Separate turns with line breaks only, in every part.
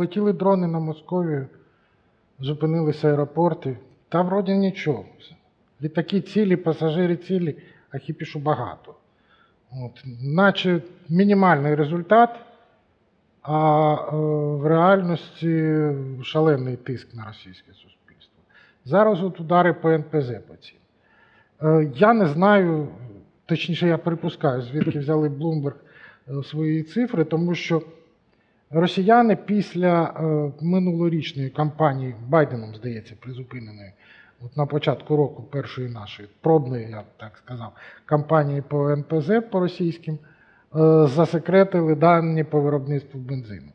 полетіли дрони на Московію, зупинилися аеропорти. Та вроді нічого. Літаки цілі, пасажири цілі, а хіпішу багато. От, наче мінімальний результат, а е, в реальності шалений тиск на російське суспільство. Зараз от удари по НПЗ по цим. Е, Я не знаю, точніше, я припускаю, звідки взяли е, свої цифри, тому що росіяни після е, минулорічної кампанії Байденом, здається, призупиненої, от на початку року першої нашої пробної, я б так сказав, кампанії по НПЗ по російським, е, засекретили дані по виробництву бензину,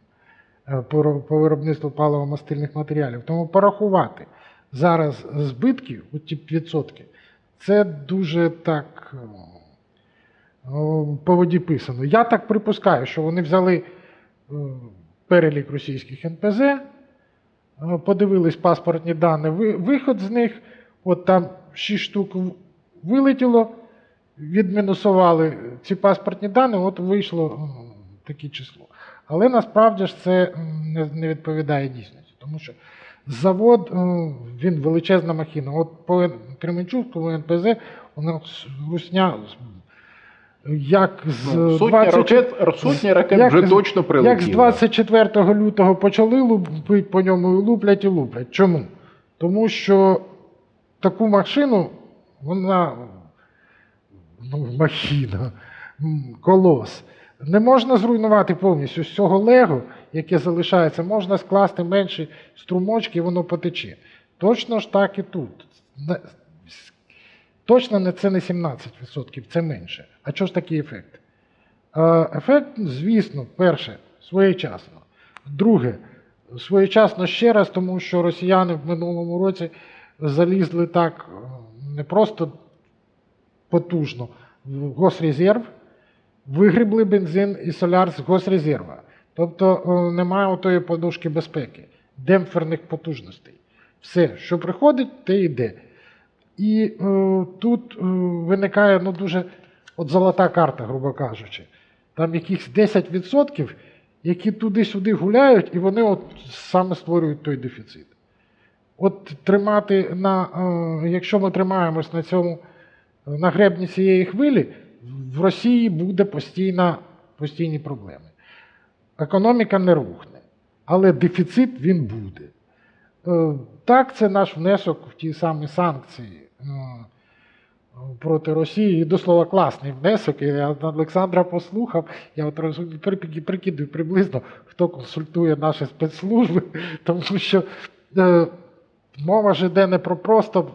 е, по виробництву паливо-мастильних матеріалів. Тому порахувати зараз збитки, ті відсотки, це дуже так по воді писано. Я так припускаю, що вони взяли перелік російських НПЗ, е, подивились паспортні дані, виход з них, от там 6 штук вилетіло, відмінусували ці паспортні дані, от вийшло таке число. Але насправді ж це не, відповідає дійсності, тому що завод, він величезна махіна. От по Кременчуцькому НПЗ у нас русня як з
Ну, сотня
20
ракет, ракет
як
вже точно прилетіли.
як з 24 лютого почали лупити по ньому і луплять і луплять. Чому? Тому що таку машину, вона ну, махіна, колос. Не можна зруйнувати повністю з цього лего, яке залишається, можна скласти менші струмочки, і воно потече. Точно ж так і тут. Точно не це не 17%, це менше. А чого ж такий ефект? Ефект, звісно, перше, своєчасно. Друге, своєчасно ще раз, тому що росіяни в минулому році залізли так е, не просто потужно в госрезерв, вигрібли бензин і соляр з госрезерва. Тобто е, немає отої подушки безпеки, демпферних потужностей. Все, що приходить, те йде. І е, тут е, виникає ну, дуже от золота карта, грубо кажучи. Там якихось 10%, які туди-сюди гуляють, і вони от саме створюють той дефіцит. От тримати на, е, якщо ми тримаємось на цьому, е, на гребні цієї хвилі, в Росії буде постійна, постійні проблеми. Економіка не рухне, але дефіцит він буде. Е, Так, це наш внесок в ті самі санкції е, проти Росії. І до слова, класний внесок. Я Олександра послухав, я от розумію, прикидую приблизно, хто консультує наші спецслужби, тому що е, мова ж йде не про просто.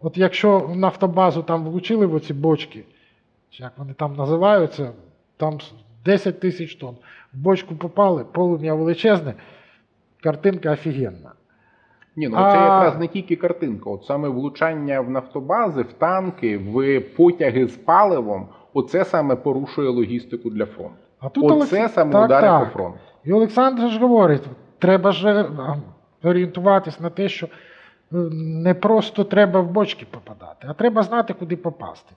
От якщо в нафтобазу там влучили в оці бочки, чи як вони там називаються, там 10 тисяч тонн. В бочку попали, полум'я величезне, картинка офігенна.
Ні, ну
А-
це якраз не тільки картинка. От саме влучання в нафтобази, в танки, в потяги з паливом, оце саме порушує логістику для фронту.
А тут
Оце
Олекс-
саме
так,
удари
так.
по фронту.
І Олександр ж говорить, треба ж е, орієнтуватись на те, що е, не просто треба в бочки попадати, а треба знати, куди попасти.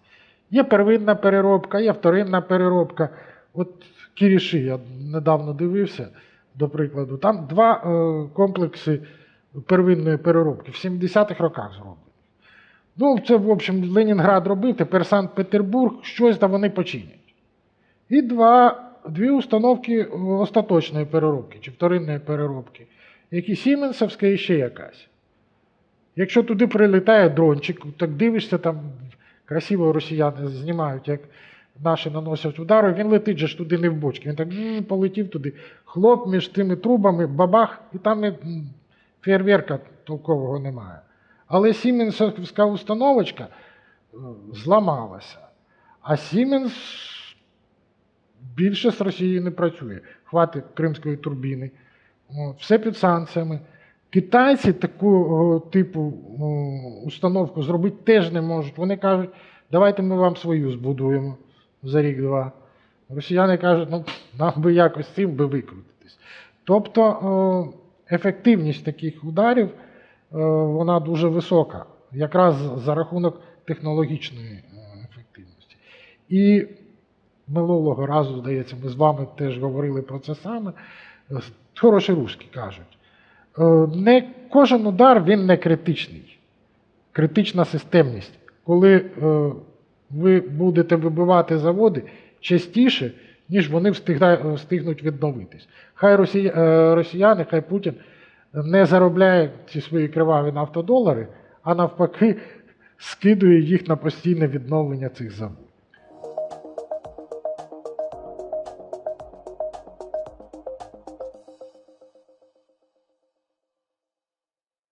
Є первинна переробка, є вторинна переробка. От Кіріші, я недавно дивився, до прикладу, там два е, комплекси первинної переробки в 70-х роках зроблені. Ну, це, в общем, Ленінград робив, тепер Санкт-Петербург, щось там вони починять. І два, дві установки остаточної переробки чи вторинної переробки, які Сіменсовська і ще якась. Якщо туди прилітає дрончик, так дивишся, там красиво росіяни знімають, як наші наносять удари, він летить же ж туди не в бочки. Він так полетів туди, хлоп між тими трубами, бабах, і там і фейерверка толкового немає. Але Сіменсовська установочка е, зламалася. А Сіменс більше з Росією не працює. Хватить кримської турбіни. Все під санкціями. Китайці таку типу установку зробити теж не можуть. Вони кажуть, давайте ми вам свою збудуємо за рік-два. Росіяни кажуть, ну нам би якось цим би викрутитись. Тобто ефективність таких ударів вона дуже висока, якраз за рахунок технологічної е, ефективності. І минулого разу, здається, ми з вами теж говорили про це саме. е, хороші русські кажуть. Е, Не кожен удар він не критичний. Критична системність. Коли ви будете вибивати заводи частіше, ніж вони встигнуть відновитись. Хай е, росіяни, хай Путін не заробляє ці свої криваві нафтодолари, а навпаки, скидує їх на постійне відновлення цих заводів.